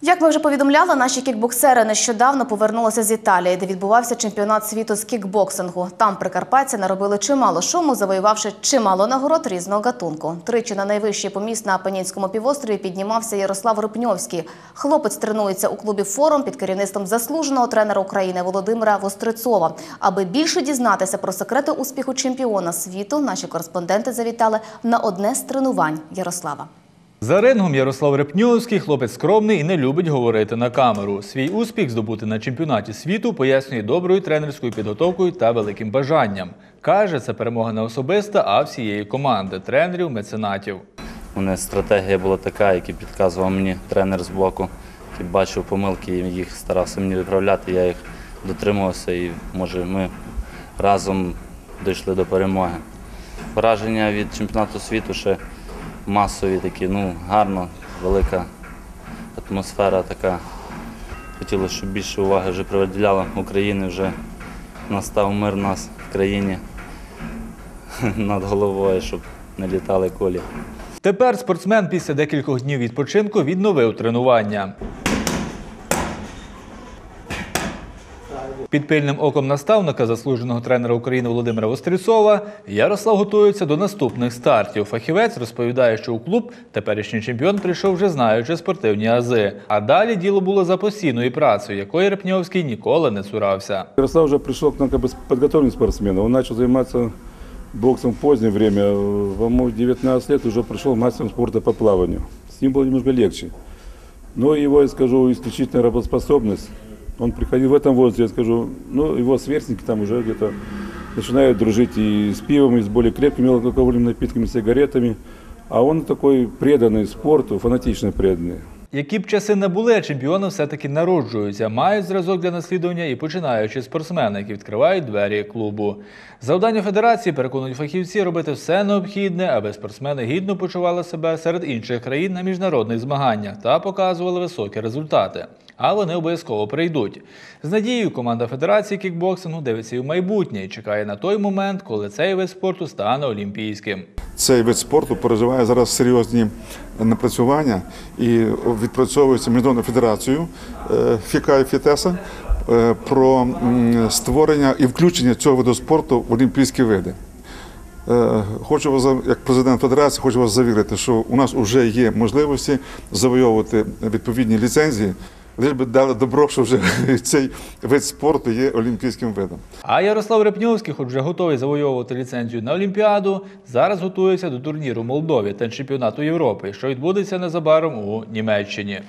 Як ми вже повідомляли, наші кікбоксери нещодавно повернулися з Італії, де відбувався чемпіонат світу з кікбоксингу. Там прикарпатці наробили чимало шуму, завоювавши чимало нагород різного гатунку. Тричі на найвищий поміст на Апенінському півострові піднімався Ярослав Рипньовський. Хлопець тренується у клубі форум під керівництвом заслуженого тренера України Володимира Вострицова. Аби більше дізнатися про секрети успіху чемпіона світу, наші кореспонденти завітали на одне з тренувань Ярослава. За рингом Ярослав Репньовський хлопець скромний і не любить говорити на камеру. Свій успіх здобути на чемпіонаті світу пояснює доброю тренерською підготовкою та великим бажанням. Каже, це перемога не особиста, а всієї команди тренерів, меценатів. У мене стратегія була така, яку підказував мені тренер з боку, який бачив помилки і їх старався мені виправляти. Я їх дотримувався і може ми разом дійшли до перемоги. Враження від чемпіонату світу ще масові такі, ну гарно, велика атмосфера така. Хотілося, щоб більше уваги вже приділяла Україні, вже настав мир у нас в країні над головою, щоб не літали колі. Тепер спортсмен після декількох днів відпочинку відновив тренування. Під пильним оком наставника, заслуженого тренера України Володимира Вострицова, Ярослав готується до наступних стартів. Фахівець розповідає, що у клуб теперішній чемпіон прийшов вже знаючи спортивні ази. А далі діло було за постійною працею, якої Репньовський ніколи не цурався. Ярослав уже пришел к нам как бы подготовленным спортсменом. Он начал заниматься боксом в позднее время. В 19 лет уже пришел мастером спорта по плаванию. С ним было немножко легче. Но его, я скажу, исключительная работоспособность. Он приходил в этом возрасте, я скажу, ну, его сверстники там уже где-то начинают дружить и с пивом, и с более крепкими алкогольными напитками, сигаретами. А он такой преданный спорту, фанатично преданный. Які б часи не були, чемпіони все-таки народжуються, мають зразок для наслідування і починаючи спортсмени, які відкривають двері клубу. Завдання федерації, переконують фахівці, робити все необхідне, аби спортсмени гідно почували себе серед інших країн на міжнародних змаганнях та показували високі результати. А вони обов'язково прийдуть. З надією команда Федерації кікбоксингу дивиться і в майбутнє і чекає на той момент, коли цей вид спорту стане олімпійським. Цей вид спорту переживає зараз серйозні напрацювання і відпрацьовується міжнародною федерацією е, ФІКА і ФІТЕСа е, про створення і включення цього виду спорту в олімпійські види. Е, Хочу вас, як президент федерації, хочу вас завірити, що у нас вже є можливості завойовувати відповідні ліцензії. Лише би дали добро, що вже цей вид спорту є олімпійським видом. А Ярослав Репньовський, хоч вже готовий завойовувати ліцензію на Олімпіаду, зараз готується до турніру Молдові та чемпіонату Європи, що відбудеться незабаром у Німеччині.